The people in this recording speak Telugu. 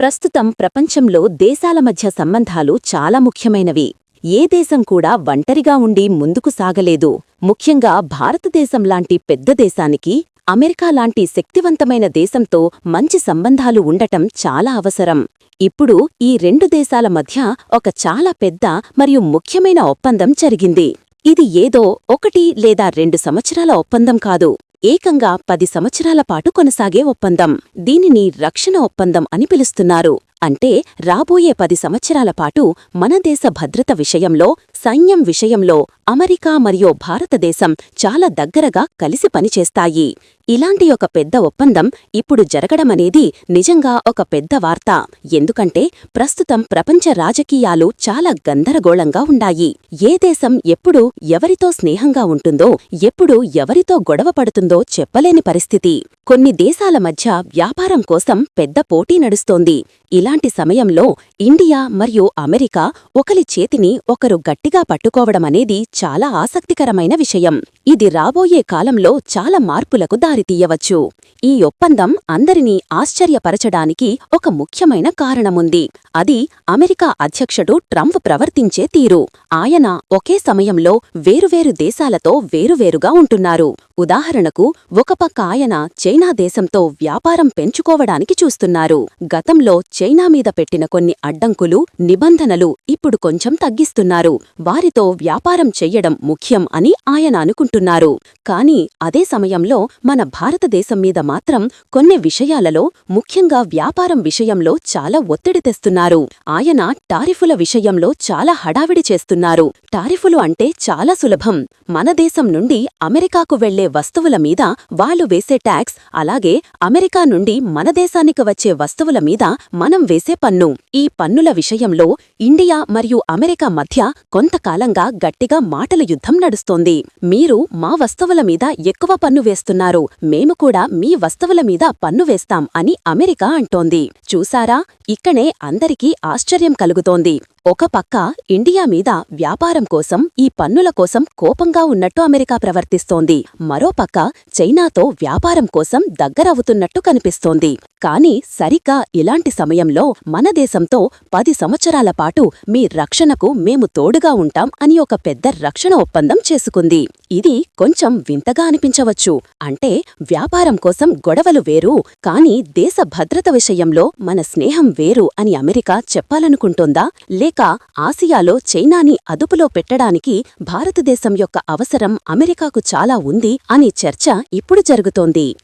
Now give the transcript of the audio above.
ప్రస్తుతం ప్రపంచంలో దేశాల మధ్య సంబంధాలు చాలా ముఖ్యమైనవి. ఏ దేశం కూడా ఒంటరిగా ఉండి ముందుకు సాగలేదు. ముఖ్యంగా భారతదేశం లాంటి పెద్ద దేశానికి అమెరికా లాంటి శక్తివంతమైన దేశంతో మంచి సంబంధాలు ఉండటం చాలా అవసరం. ఇప్పుడు ఈ రెండు దేశాల మధ్య ఒక చాలా పెద్ద మరియు ముఖ్యమైన ఒప్పందం జరిగింది. ఇది ఏదో ఒకటి లేదా రెండు సంవత్సరాల ఒప్పందం కాదు. ఏకంగా పది సంవత్సరాల పాటు కొనసాగే ఒప్పందం. దీనిని రక్షణ ఒప్పందం అని పిలుస్తున్నారు. అంటే రాబోయే పది సంవత్సరాల పాటు మన దేశ భద్రత విషయంలో సైన్యం విషయంలో అమెరికా మరియు భారతదేశం చాలా దగ్గరగా కలిసి పనిచేస్తాయి. ఇలాంటి ఒక పెద్ద ఒప్పందం ఇప్పుడు జరగడమనేది నిజంగా ఒక పెద్ద వార్త. ఎందుకంటే ప్రస్తుతం ప్రపంచ రాజకీయాలు చాలా గందరగోళంగా ఉండాయి ఏ దేశం ఎప్పుడు ఎవరితో స్నేహంగా ఉంటుందో ఎప్పుడు ఎవరితో గొడవ పడుతుందో చెప్పలేని పరిస్థితి. కొన్ని దేశాల మధ్య వ్యాపారం కోసం పెద్ద పోటీ నడుస్తోంది. ఇలాంటి సమయంలో ఇండియా మరియు అమెరికా ఒకరి చేతిని ఒకరు గట్టి గట్టిగా పట్టుకోవడమనేది చాలా ఆసక్తికరమైన విషయం. ఇది రాబోయే కాలంలో చాలా మార్పులకు దారితీయవచ్చు ఈ ఒప్పందం అందరినీ ఆశ్చర్యపరచడానికి ఒక ముఖ్యమైన కారణముంది. అది అమెరికా అధ్యక్షుడు ట్రంప్ ప్రవర్తించే తీరు. ఆయన ఒకే సమయంలో వేరువేరు దేశాలతో వేరువేరుగా ఉంటున్నారు. ఉదాహరణకు ఒకపక్క ఆయన చైనా దేశంతో వ్యాపారం పెంచుకోవడానికి చూస్తున్నారు. గతంలో చైనా మీద పెట్టిన కొన్ని అడ్డంకులు నిబంధనలు ఇప్పుడు కొంచెం తగ్గిస్తున్నారు. వారితో వ్యాపారం చెయ్యడం ముఖ్యం అని ఆయన అనుకుంటున్నారు. కాని అదే సమయంలో మన భారతదేశం మీద మాత్రం కొన్ని విషయాలలో ముఖ్యంగా వ్యాపారం విషయంలో చాలా ఒత్తిడి తెస్తున్నారు. ఆయన టారిఫుల విషయంలో చాలా హడావిడి చేస్తున్నారు. టారిఫులు అంటే చాలా సులభం. మన దేశం నుండి అమెరికాకు వెళ్ళే వస్తువుల మీద వాళ్ళు వేసే ట్యాక్స్ అలాగే అమెరికా నుండి మన దేశానికి వచ్చే వస్తువుల మీద మనం వేసే పన్ను. ఈ పన్నుల విషయంలో ఇండియా మరియు అమెరికా మధ్య కొంతకాలంగా గట్టిగా మాటల యుద్ధం నడుస్తోంది. మీరు మా వస్తువుల మీద ఎక్కువ పన్ను వేస్తున్నారు. మేము కూడా మీ వస్తువుల మీద పన్ను వేస్తాం అని అమెరికా అంటోంది. చూసారా ఇక్కడే అందరికీ ఆశ్చర్యం కలుగుతోంది. ఒక పక్క ఇండియా మీద వ్యాపారం కోసం ఈ పన్నుల కోసం కోపంగా ఉన్నట్టు అమెరికా ప్రవర్తిస్తోంది. మరోపక్క చైనాతో వ్యాపారం కోసం దగ్గరవుతున్నట్టు కనిపిస్తోంది. కాని సరిగ్గా ఇలాంటి సమయంలో మన దేశంతో పది సంవత్సరాల పాటు మీ రక్షణకు మేము తోడుగా ఉంటాం అని ఒక పెద్ద రక్షణ ఒప్పందం చేసుకుంది. ఇది కొంచెం వింతగా అనిపించవచ్చు. అంటే వ్యాపారం కోసం గొడవలు వేరు కాని దేశ భద్రత విషయంలో మన స్నేహం వేరు అని అమెరికా చెప్పాలనుకుంటోందా? లేక ఆసియాలో చైనాని అదుపులో పెట్టడానికి భారతదేశం యొక్క అవసరం అమెరికాకు చాలా ఉంది అని చర్చ ఇప్పుడు జరుగుతోంది.